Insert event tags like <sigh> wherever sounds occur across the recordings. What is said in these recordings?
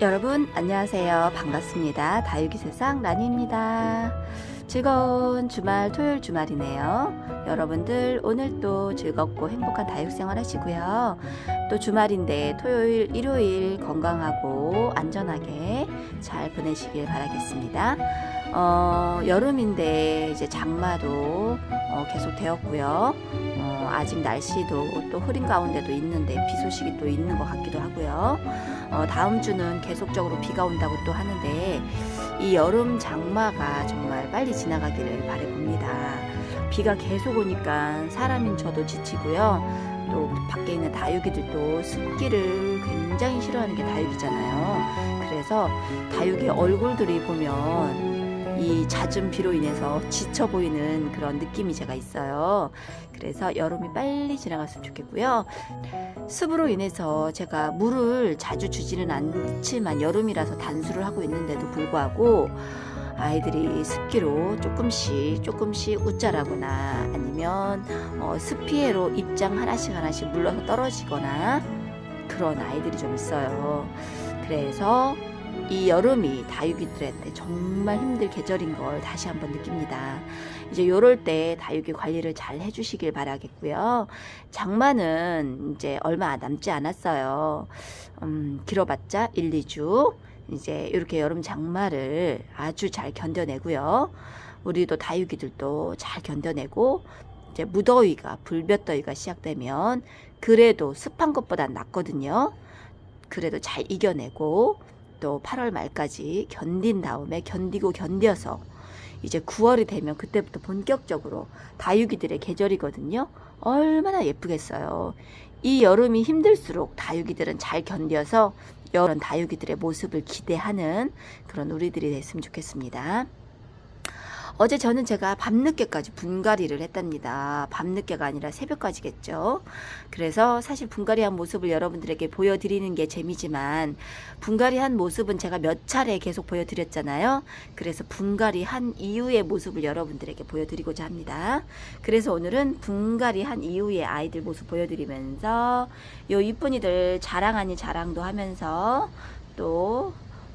여러분 안녕하세요. 반갑습니다. 다육이 세상 라니입니다. 즐거운 주말 토요일 주말이네요. 여러분들 오늘도 즐겁고 행복한 다육 생활 하시고요. 또 주말인데 토요일 일요일 건강하고 안전하게 잘 보내시길 바라겠습니다 어, 여름인데 이제 장마도 어, 계속 되었고요 어, 아직 날씨도 또 흐린 가운데도 있는데 비 소식이 또 있는 것 같기도 하고요 어, 다음 주는 계속적으로 비가 온다고 또 하는데 이 여름 장마가 정말 빨리 지나가기를 바라봅니다. 비가 계속 오니까 사람인 저도 지치고요. 또 밖에 있는 다육이들도 습기를 굉장히 싫어하는 게 다육이잖아요. 그래서 다육이 얼굴들이 보면 이 잦은 비로 인해서 지쳐 보이는 그런 느낌이 제가 있어요. 그래서 여름이 빨리 지나갔으면 좋겠고요. 습으로 인해서 제가 물을 자주 주지는 않지만 여름이라서 단수를 하고 있는데도 불구하고 아이들이 습기로 조금씩 조금씩 웃자라거나 아니면 어, 습피해로 입장 하나씩 하나씩 물러서 떨어지거나 그런 아이들이 좀 있어요. 그래서 이 여름이 다육이들한테 정말 힘들 계절인 걸 다시 한번 느낍니다. 이제 요럴 때 다육이 관리를 잘 해주시길 바라겠고요. 장마는 이제 얼마 남지 않았어요. 음, 길어봤자 1, 2주. 이제 이렇게 여름 장마를 아주 잘 견뎌내고요. 우리도 다육이들도 잘 견뎌내고 이제 무더위가 불볕더위가 시작되면 그래도 습한 것보다 낫거든요. 그래도 잘 이겨내고 또 8월 말까지 견딘 다음에 견디고 견뎌서 이제 9월이 되면 그때부터 본격적으로 다육이들의 계절이거든요. 얼마나 예쁘겠어요. 이 여름이 힘들수록 다육이들은 잘 견뎌서 여러 다육이들의 모습을 기대하는 그런 우리들이 됐으면 좋겠습니다. 어제 저는 제가 밤늦게까지 분갈이를 했답니다. 밤늦게가 아니라 새벽까지겠죠. 그래서 사실 분갈이한 모습을 여러분들에게 보여드리는 게 재미지만 분갈이한 모습은 제가 몇 차례 계속 보여드렸잖아요. 그래서 분갈이한 이후의 모습을 여러분들에게 보여드리고자 합니다. 그래서 오늘은 분갈이한 이후의 아이들 모습 보여드리면서 요 이쁜이들 자랑 아닌 자랑도 하면서 또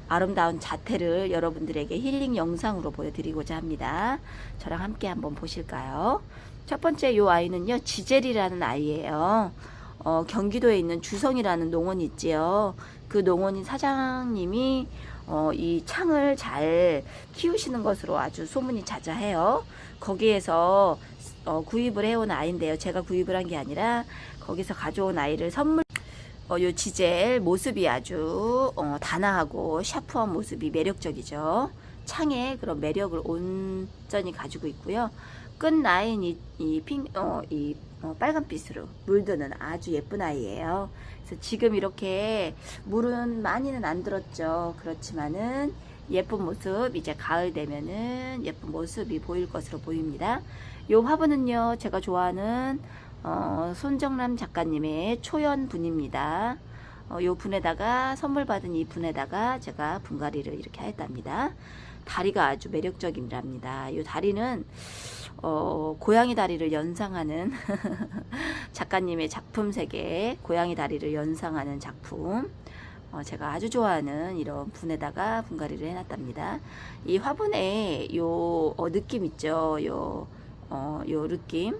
아름다운 자태를 여러분들에게 힐링 영상으로 보여드리고자 합니다. 저랑 함께 한번 보실까요? 첫 번째 요 아이는요, 지젤이라는 아이예요. 어, 경기도에 있는 주성이라는 농원이 있지요. 그 농원인 사장님이 어, 이 창을 잘 키우시는 것으로 아주 소문이 자자해요. 거기에서 어, 구입을 해온 아이인데요. 제가 구입을 한 게 아니라 거기서 가져온 아이를 선물 어, 요 지젤 모습이 아주 어, 단아하고 샤프한 모습이 매력적이죠. 창에 그런 매력을 온전히 가지고 있고요. 끝 라인이 이 핑, 어, 이 어, 빨간빛으로 물드는 아주 예쁜 아이예요. 그래서 지금 이렇게 물은 많이는 안 들었죠. 그렇지만은 예쁜 모습 이제 가을 되면은 예쁜 모습이 보일 것으로 보입니다. 요 화분은요 제가 좋아하는 어, 손정남 작가님의 초연 분입니다. 어, 요 분에다가 선물 받은 이 분에다가 제가 분갈이를 이렇게 하였답니다. 다리가 아주 매력적이랍니다. 이 다리는 어, 고양이 다리를 연상하는 <laughs> 작가님의 작품 세계 고양이 다리를 연상하는 작품 어, 제가 아주 좋아하는 이런 분에다가 분갈이를 해놨답니다. 이 화분에 요 어, 느낌 있죠. 요, 어, 요 느낌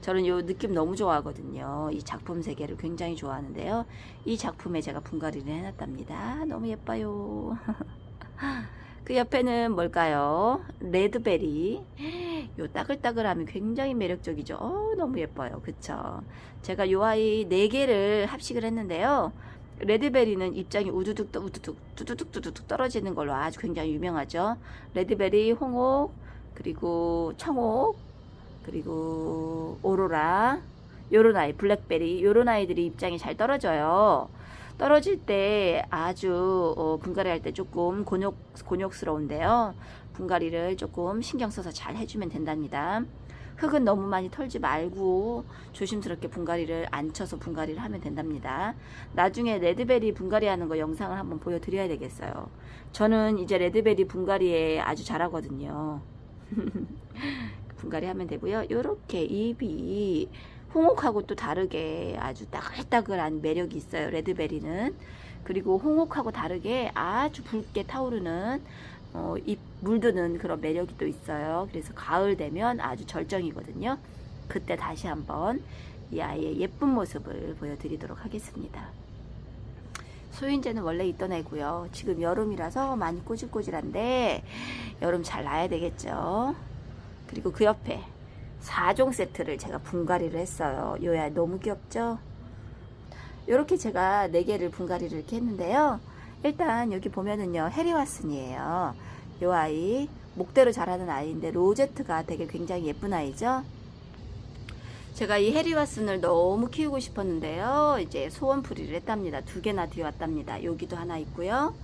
저는 요 느낌 너무 좋아하거든요. 이 작품 세계를 굉장히 좋아하는데요. 이 작품에 제가 분갈이를 해놨답니다. 너무 예뻐요. <laughs> 그 옆에는 뭘까요? 레드베리. 요 따글따글함이 굉장히 매력적이죠. 어, 너무 예뻐요. 그쵸? 제가 요 아이 4개를 합식을 했는데요. 레드베리는 입장이 우두둑 우두둑 두두둑 두두둑 떨어지는 걸로 아주 굉장히 유명하죠. 레드베리, 홍옥, 그리고 청옥, 그리고 오로라 요런 아이 블랙베리 요런 아이들이 입장이 잘 떨어져요. 떨어질 때 아주 어, 분갈이 할 때 조금 곤욕, 곤욕스러운데요. 분갈이를 조금 신경 써서 잘 해주면 된답니다. 흙은 너무 많이 털지 말고 조심스럽게 분갈이를 안 쳐서 분갈이를 하면 된답니다. 나중에 레드베리 분갈이 하는 거 영상을 한번 보여드려야 되겠어요. 저는 이제 레드베리 분갈이에 아주 잘하거든요 <laughs> 분갈이 하면 되고요. 요렇게 입이 홍옥하고 또 다르게 아주 따글따글한 매력이 있어요. 레드베리는. 그리고 홍옥하고 다르게 아주 붉게 타오르는 어, 잎 물드는 그런 매력이 또 있어요. 그래서 가을 되면 아주 절정이거든요. 그때 다시 한번 이 아이의 예쁜 모습을 보여드리도록 하겠습니다. 소인제는 원래 있던 애고요. 지금 여름이라서 많이 꼬질꼬질한데 여름 잘 나야 되겠죠. 그리고 그 옆에 4종 세트를 제가 분갈이를 했어요. 요야 너무 귀엽죠? 이렇게 제가 4개를 분갈이를 이렇게 했는데요. 일단 여기 보면은요. 해리와슨이에요. 요 아이 목대로 자라는 아이인데 로제트가 되게 굉장히 예쁜 아이죠. 제가 이 해리와슨을 너무 키우고 싶었는데요. 이제 소원풀이를 했답니다. 두 개나 뒤왔답니다. 여기도 하나 있고요.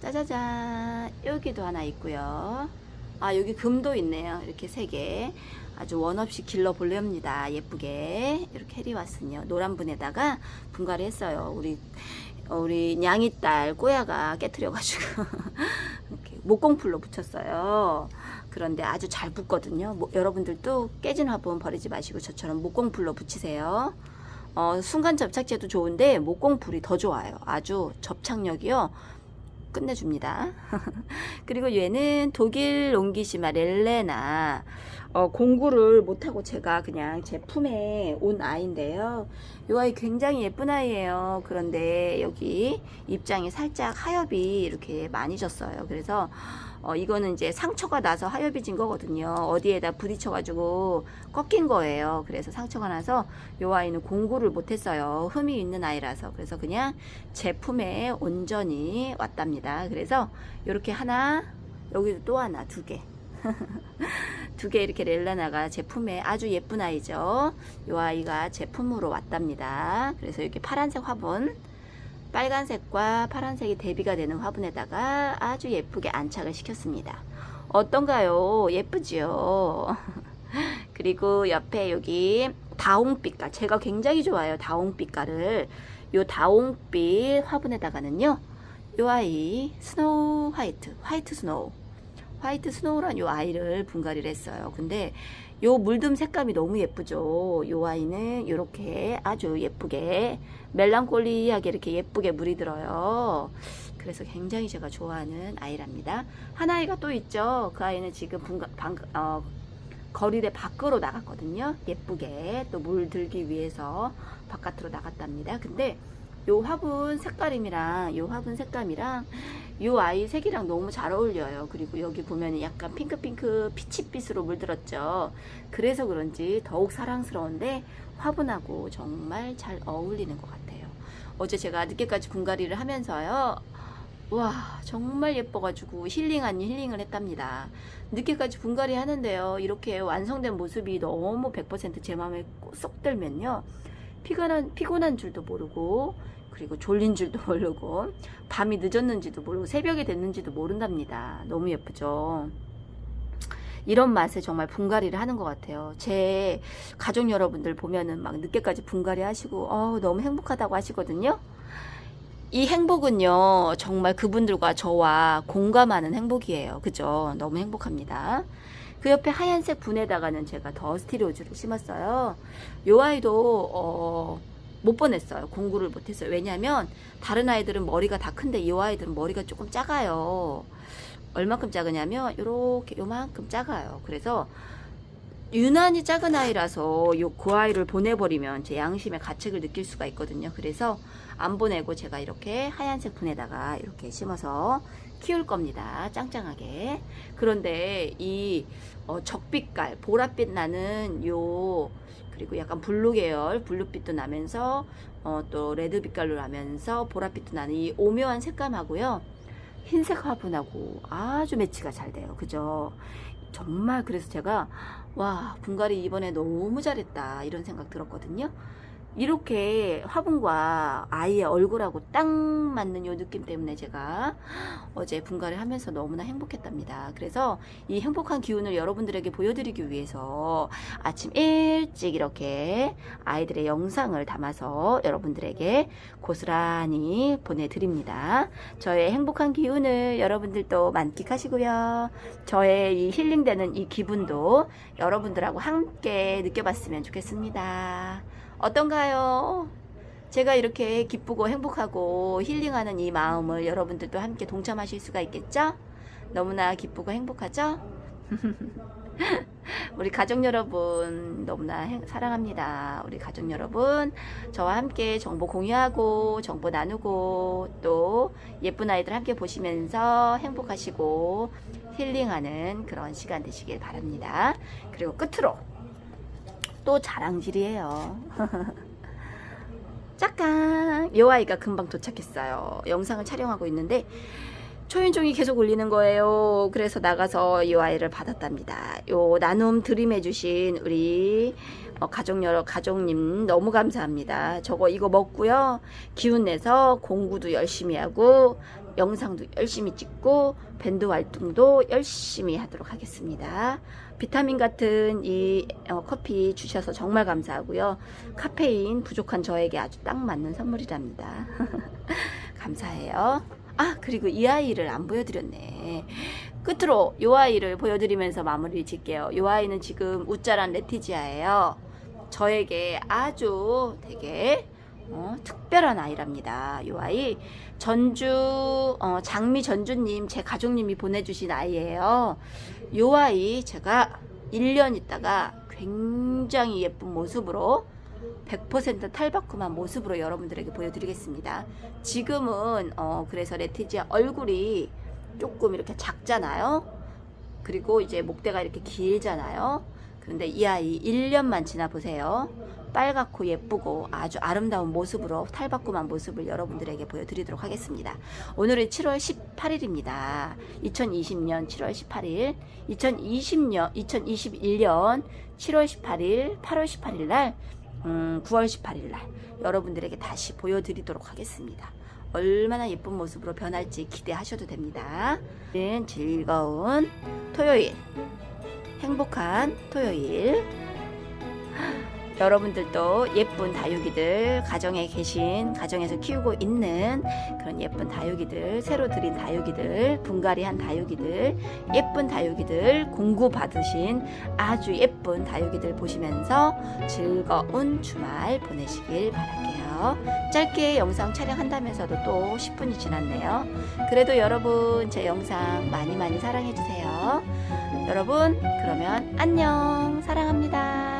짜자잔 여기도 하나 있고요. 아 여기 금도 있네요. 이렇게 세 개. 아주 원 없이 길러 볼렵니다. 예쁘게 이렇게 해리와슨요. 노란 분에다가 분갈이 했어요. 우리 어, 우리 냥이 딸 꼬야가 깨트려 가지고 <laughs> 이렇게 목공풀로 붙였어요. 그런데 아주 잘 붙거든요. 뭐, 여러분들도 깨진 화분 버리지 마시고 저처럼 목공풀로 붙이세요. 어, 순간 접착제도 좋은데 목공풀이 더 좋아요. 아주 접착력이요. 끝내줍니다. <laughs> 그리고 얘는 독일 롱기시마 렐레나 어, 공구를 못하고 제가 그냥 제 품에 온 아이인데요. 이 아이 굉장히 예쁜 아이예요. 그런데 여기 입장이 살짝 하엽이 이렇게 많이 졌어요. 그래서 어, 이거는 이제 상처가 나서 하엽이 진 거거든요. 어디에다 부딪혀가지고 꺾인 거예요. 그래서 상처가 나서 이 아이는 공구를 못했어요. 흠이 있는 아이라서. 그래서 그냥 제품에 온전히 왔답니다. 그래서 이렇게 하나, 여기도 또 하나, 두 개. <laughs> 두 개 이렇게 렐라나가 제품에 아주 예쁜 아이죠. 이 아이가 제품으로 왔답니다. 그래서 이렇게 파란색 화분, 빨간색과 파란색이 대비가 되는 화분에다가 아주 예쁘게 안착을 시켰습니다. 어떤가요? 예쁘지요? <laughs> 그리고 옆에 여기 다홍빛깔 제가 굉장히 좋아요 다홍빛깔을 요 다홍빛 화분에다가는요 요 아이 스노우 화이트 화이트 스노우 화이트 스노우란 요 아이를 분갈이를 했어요 근데 요 물듬 색감이 너무 예쁘죠 요 아이는 이렇게 아주 예쁘게 멜랑콜리하게 이렇게 예쁘게 물이 들어요 그래서 굉장히 제가 좋아하는 아이랍니다 한 아이가 또 있죠 그 아이는 지금 분가, 방, 어, 거리대 밖으로 나갔거든요. 예쁘게 또 물 들기 위해서 바깥으로 나갔답니다. 근데 요 화분 색깔임이랑 요 화분 색감이랑 요 아이 색이랑 너무 잘 어울려요. 그리고 여기 보면 약간 핑크핑크 피치빛으로 물들었죠. 그래서 그런지 더욱 사랑스러운데 화분하고 정말 잘 어울리는 것 같아요. 어제 제가 늦게까지 분갈이를 하면서요. 와 정말 예뻐가지고 힐링 아닌 힐링을 했답니다. 늦게까지 분갈이 하는데요. 이렇게 완성된 모습이 너무 100%제 마음에 쏙 들면요. 피곤한, 피곤한 줄도 모르고, 그리고 졸린 줄도 <laughs> 모르고, 밤이 늦었는지도 모르고, 새벽이 됐는지도 모른답니다. 너무 예쁘죠? 이런 맛에 정말 분갈이를 하는 것 같아요. 제 가족 여러분들 보면은 막 늦게까지 분갈이 하시고, 어, 너무 행복하다고 하시거든요. 이 행복은요, 정말 그분들과 저와 공감하는 행복이에요. 그죠? 너무 행복합니다. 그 옆에 하얀색 분에다가는 제가 더 스티로즈를 심었어요. 요 아이도, 어, 못 보냈어요. 공구를 못했어요. 왜냐면, 다른 아이들은 머리가 다 큰데, 이 아이들은 머리가 조금 작아요. 얼만큼 작으냐면, 요렇게, 요만큼 작아요. 그래서, 유난히 작은 아이라서 요 그 아이를 보내버리면 제 양심의 가책을 느낄 수가 있거든요. 그래서 안 보내고 제가 이렇게 하얀색 분에다가 이렇게 심어서 키울 겁니다. 짱짱하게. 그런데 이 어, 적빛깔, 보랏빛 나는 요 그리고 약간 블루 계열, 블루빛도 나면서 어, 또 레드 빛깔로 나면서 보랏빛도 나는 이 오묘한 색감하고요. 흰색 화분하고 아주 매치가 잘 돼요. 그죠? 정말 그래서 제가 와 분갈이 이번에 너무 잘했다 이런 생각 들었거든요. 이렇게 화분과 아이의 얼굴하고 딱 맞는 요 느낌 때문에 제가 어제 분가를 하면서 너무나 행복했답니다. 그래서 이 행복한 기운을 여러분들에게 보여드리기 위해서 아침 일찍 이렇게 아이들의 영상을 담아서 여러분들에게 고스란히 보내드립니다. 저의 행복한 기운을 여러분들도 만끽하시고요. 저의 이 힐링되는 이 기분도 여러분들하고 함께 느껴봤으면 좋겠습니다. 어떤가요? 제가 이렇게 기쁘고 행복하고 힐링하는 이 마음을 여러분들도 함께 동참하실 수가 있겠죠? 너무나 기쁘고 행복하죠? <laughs> 우리 가족 여러분 너무나 행- 사랑합니다. 우리 가족 여러분 저와 함께 정보 공유하고 정보 나누고 또 예쁜 아이들 함께 보시면서 행복하시고 힐링하는 그런 시간 되시길 바랍니다. 그리고 끝으로 또 자랑질이에요. <laughs> 잠깐 요 아이가 금방 도착했어요. 영상을 촬영하고 있는데 초인종이 계속 울리는 거예요. 그래서 나가서 이 아이를 받았답니다. 요 나눔 드림해 주신 우리 어, 가족 여러 가족님 너무 감사합니다. 저거 이거 먹고요. 기운 내서 공부도 열심히 하고 영상도 열심히 찍고 밴드 활동도 열심히 하도록 하겠습니다. 비타민 같은 이 어, 커피 주셔서 정말 감사하고요. 카페인 부족한 저에게 아주 딱 맞는 선물이랍니다. <laughs> 감사해요. 아, 그리고 이 아이를 안 보여드렸네. 끝으로 이 아이를 보여드리면서 마무리 짓게요. 이 아이는 지금 우짜란 레티지아예요. 저에게 아주 되게 어, 특별한 아이랍니다. 이 아이 전주 어, 장미 전주님 제 가족님이 보내주신 아이예요. 이 아이 제가 1년 있다가 굉장히 예쁜 모습으로 100% 탈바꿈한 모습으로 여러분들에게 보여드리겠습니다. 지금은 어, 그래서 레티지아 얼굴이 조금 이렇게 작잖아요. 그리고 이제 목대가 이렇게 길잖아요. 그런데 이 아이 1년만 지나 보세요. 빨갛고 예쁘고 아주 아름다운 모습으로 탈바꿈한 모습을 여러분들에게 보여드리도록 하겠습니다. 오늘은 7월 18일입니다. 2020년 7월 18일, 2020년, 2021년 7월 18일, 8월 18일 날, 음, 9월 18일 날 여러분들에게 다시 보여드리도록 하겠습니다. 얼마나 예쁜 모습으로 변할지 기대하셔도 됩니다. 는 즐거운 토요일, 행복한 토요일. 여러분들도 예쁜 다육이들 가정에 계신 가정에서 키우고 있는 그런 예쁜 다육이들 새로 들인 다육이들 분갈이한 다육이들 예쁜 다육이들 공구 받으신 아주 예쁜 다육이들 보시면서 즐거운 주말 보내시길 바랄게요. 짧게 영상 촬영한다면서도 또 10분이 지났네요. 그래도 여러분 제 영상 많이 많이 사랑해 주세요. 여러분 그러면 안녕 사랑합니다.